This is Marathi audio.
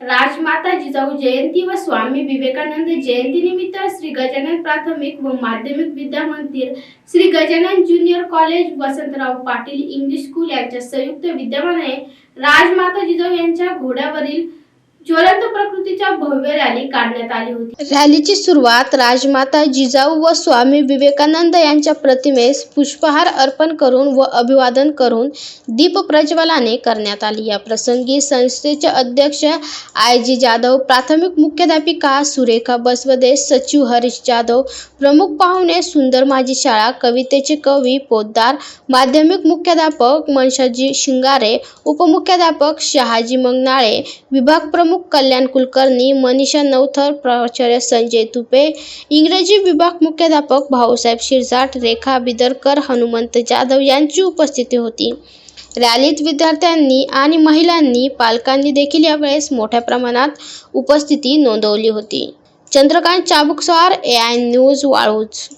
राजमाता जिजाऊ जयंती व स्वामी विवेकानंद जयंती निमित्त श्री गजानन प्राथमिक व माध्यमिक विद्या मंदिर Shri Gajanan junior college Vasantrao Patil English school यांच्या संयुक्त विद्यमाने राजमाता जिजाऊ यांच्या घोड्यावरील ज्वलंत प्रकृतीच्या भव्य रॅली काढण्यात आली होती. रॅलीची सुरुवात राजमाता जिजाऊ व स्वामी विवेकानंद यांच्या प्रतिमेस पुष्पहार अर्पण करून व अभिवादन करून दीप प्रज्वलाने करण्यात आली. या प्रसंगी संस्थेचे अध्यक्ष आय. जी. जाधव प्राथमिक मुख्याध्यापिका सुरेखा बसवदे सचिव हरीश जाधव प्रमुख पाहुणे सुंदर माझी शाळा कवितेचे कवी पोद्दार माध्यमिक मुख्याध्यापक मनशाजी शिंगारे उपमुख्याध्यापक शहाजी मंगनाळे विभाग प्रमुख कल्याण कुलकर्णी मनीषा नवथर प्राचार्य संजय तुपे इंग्रजी विभाग मुख्याध्यापक भाऊसाहेब शिरसाट रेखा बिदरकर हनुमंत जाधव यांची उपस्थिती होती. रॅलीत विद्यार्थ्यांनी आणि महिलांनी पालकांनी देखील यावेळेस मोठ्या प्रमाणात उपस्थिती नोंदवली होती. Chandrakant Chabukswar A I news Waluj